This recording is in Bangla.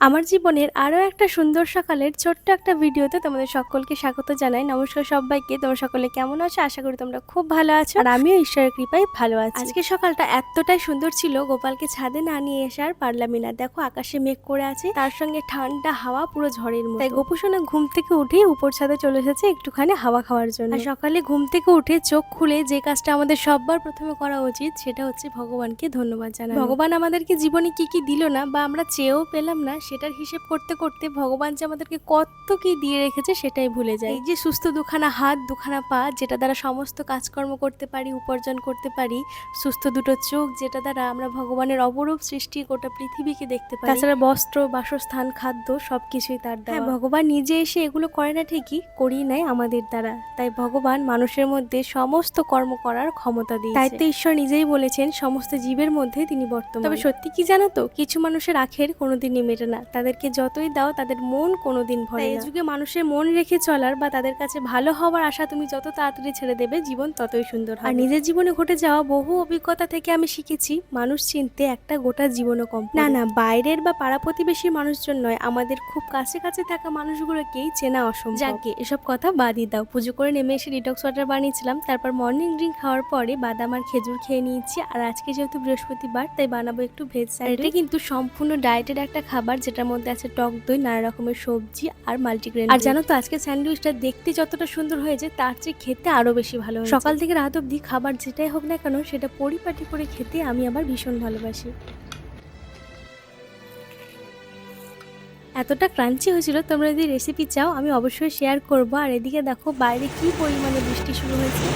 আমার জীবনের আরও একটা সুন্দর সকালের ছোট্ট একটা ভিডিওতে তোমাদের সকলকে স্বাগত জানাই। নমস্কার সবাইকে। তোমরা সকলে কেমন আছো? আশা করি তোমরা খুব ভালো আছো। আর আমিও ঈশ্বরের কৃপায় ভালো আছি। আজকে সকালটা এতটাই সুন্দর ছিল গোপালকে ছাদে না নিয়ে এসে আর পারলামই না। দেখো আকাশে মেঘ করে আছে তার সঙ্গে ঠান্ডা হাওয়া পুরো ঝড়ের মতো। তাই গোপুসোনা ঘুম থেকে উঠে উপর ছাদে চলে এসেছে একটুখানি হাওয়া খাওয়ার জন্য। আর সকালে ঘুম থেকে উঠে চোখ খুলে যে কাজটা আমাদের সববার প্রথমে করা উচিত সেটা হচ্ছে ভগবানকে ধন্যবাদ জানা ভগবান আমাদেরকে জীবনে কি কি দিল না বা আমরা চেয়েও পেলাম না সেটার হিসেব করতে করতে ভগবান যে আমাদেরকে কত কি দিয়ে রেখেছে সেটাই ভুলে যায়। এই যে সুস্থ দুখানা হাত দুখানা পা যেটা দ্বারা সমস্ত কাজকর্ম করতে পারি উপার্জন করতে পারি সুস্থ দুটো চোখ যেটা দ্বারা আমরা ভগবানের অবরূপ সৃষ্টি গোটা পৃথিবীকে দেখতে পাই তাছাড়া বস্ত্র বাসস্থান খাদ্য সব কিছুই তার দ্বারা। ভগবান নিজে এসে এগুলো করে না ঠিকই করিয়ে নেয় আমাদের দ্বারা। তাই ভগবান মানুষের মধ্যে সমস্ত কর্ম করার ক্ষমতা দিয়ে তাই তো ঈশ্বর নিজেই বলেছেন সমস্ত জীবের মধ্যে তিনি বর্তমান। তবে সত্যি কি জানো তো কিছু মানুষের আখের কোনোদিনই মেটে না। তাদেরকে যতই দাও তাদের মন কোনোদিন ভরে না। এই যুগে মানুষের মন রেখে চলার বা তাদের কাছে ভালো হওয়ার আশা তুমি যত তাড়াতাড়ি ছেড়ে দেবে জীবন ততই সুন্দর আর নিজের জীবনে ঘটে যাওয়া বহু অভিজ্ঞতা থেকে আমি শিখেছি মানুষ চিনতে একটা গোটা জীবনও কম না না বাইরের বা পাড়া প্রতিবেশীর মানুষজন নয় আমাদের খুব কাছে কাছে থাকা মানুষগুলোকেই চেনা অসম্ভব। যাকে এসব কথা বাদই দাও। পুজো করে নেমে এসে ডিটক্স ওয়াটার বানিয়েছিলাম তারপর মর্নিং ড্রিঙ্ক খাওয়ার পরে বাদাম আর খেজুর খেয়ে নিয়েছি। আর আজকে যেহেতু বৃহস্পতিবার তাই বানাবো একটু ভেজ স্যালাড এটা কিন্তু সম্পূর্ণ ডায়েটের একটা খাবার যেটার মধ্যে আছে টক দই নানা রকমের সবজি আর মাল্টিগ্রেন আর জানো তো আজকে স্যান্ডউইচটা দেখতে যতটা সুন্দর হয়েছে তার চেয়ে খেতে আরও বেশি ভালো সকাল থেকে রাত অবধি খাবার যেটাই হোক না কেন সেটা পরিপাটি করে খেতে আমি আবার ভীষণ ভালোবাসি। এতটা ক্রাঞ্চি হয়েছিল তোমরা যদি রেসিপি চাও আমি অবশ্যই শেয়ার করব। আর এদিকে দেখো বাইরে কি পরিমাণে বৃষ্টি শুরু হয়েছে।